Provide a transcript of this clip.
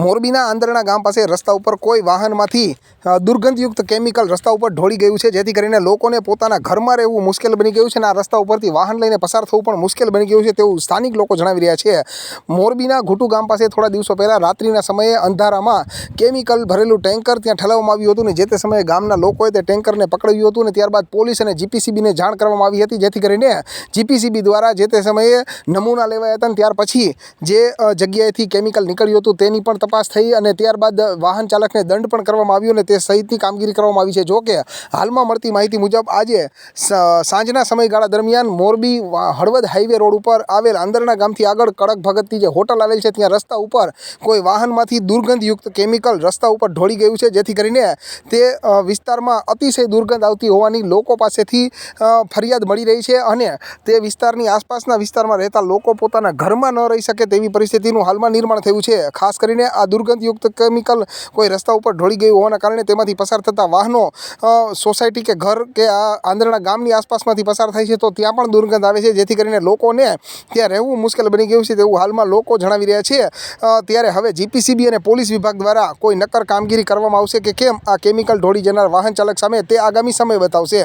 મોરબીના આંદરણા ગામ પાસે રસ્તા ઉપર કોઈ વાહનમાંથી દુર્ગંધયુક્ત કેમિકલ રસ્તા ઉપર ઢોળી ગયું છે. જેથી કરીને લોકોને પોતાના ઘરમાં રહેવું મુશ્કેલ બની ગયું છે અને આ રસ્તા ઉપરથી વાહન લઈને પસાર થવું પણ મુશ્કેલ બની ગયું છે તેવું સ્થાનિક લોકો જણાવી રહ્યા છે. મોરબીના ઘૂટુ ગામ પાસે થોડા દિવસો પહેલાં રાત્રિના સમયે અંધારામાં કેમિકલ ભરેલું ટેન્કર ત્યાં ઠલાવવામાં આવ્યું હતું ને જે તે સમયે ગામના લોકોએ તે ટેન્કરને પકડ્યું હતું ને ત્યારબાદ પોલીસ અને જીપીસીબીને જાણ કરવામાં આવી હતી. જેથી કરીને જીપીસીબી દ્વારા જે તે સમયે નમૂના લેવાયા હતા અને ત્યાર પછી જે જગ્યાએથી કેમિકલ નીકળ્યું હતું તેની પણ તપાસ થઈ અને ત્યારબાદ વાહન ચાલકને દંડ પણ કરવામાં આવ્યો અને તે સહિતની કામગીરી કરવામાં આવી છે. જો કે હાલમાં મળતી માહિતી મુજબ આજે સાંજના સમયગાળા દરમિયાન મોરબી હળવદ હાઈવે રોડ ઉપર આવેલ આંદરણા ગામથી આગળ કડક ભગતની જે હોટલ આવેલ છે, ત્યાં રસ્તા ઉપર કોઈ વાહનમાંથી દુર્ગંધયુક્ત કેમિકલ રસ્તા ઉપર ઢોળી ગયું છે. જેથી કરીને તે વિસ્તારમાં અતિશય દુર્ગંધ આવતી હોવાની લોકો પાસેથી ફરિયાદ મળી રહી છે અને તે વિસ્તારની આસપાસના વિસ્તારમાં રહેતા લોકો પોતાના ઘરમાં ન રહી શકે તેવી પરિસ્થિતિનું હાલમાં નિર્માણ થયું છે. ખાસ કરીને આ દુર્ગંધયુક્ત કેમિકલ કોઈ રસ્તા ઉપર ઢોળી ગયું હોવાના કારણે તેમાંથી પસાર થતા વાહનો સોસાયટી કે ઘર કે આ આંધળા ગામની આસપાસમાંથી પસાર થાય છે, તો ત્યાં પણ દુર્ગંધ આવે છે, જેથી કરીને લોકોને ત્યાં રહેવું મુશ્કેલ બની ગયું છે તેવું હાલમાં લોકો જણાવી રહ્યા છે. ત્યારે હવે જીપીસીબી અને પોલીસ વિભાગ દ્વારા કોઈ નક્કર કામગીરી કરવામાં આવશે કે કેમ આ કેમિકલ ઢોળી જનાર વાહન ચાલક સામે તે આગામી સમય બતાવશે.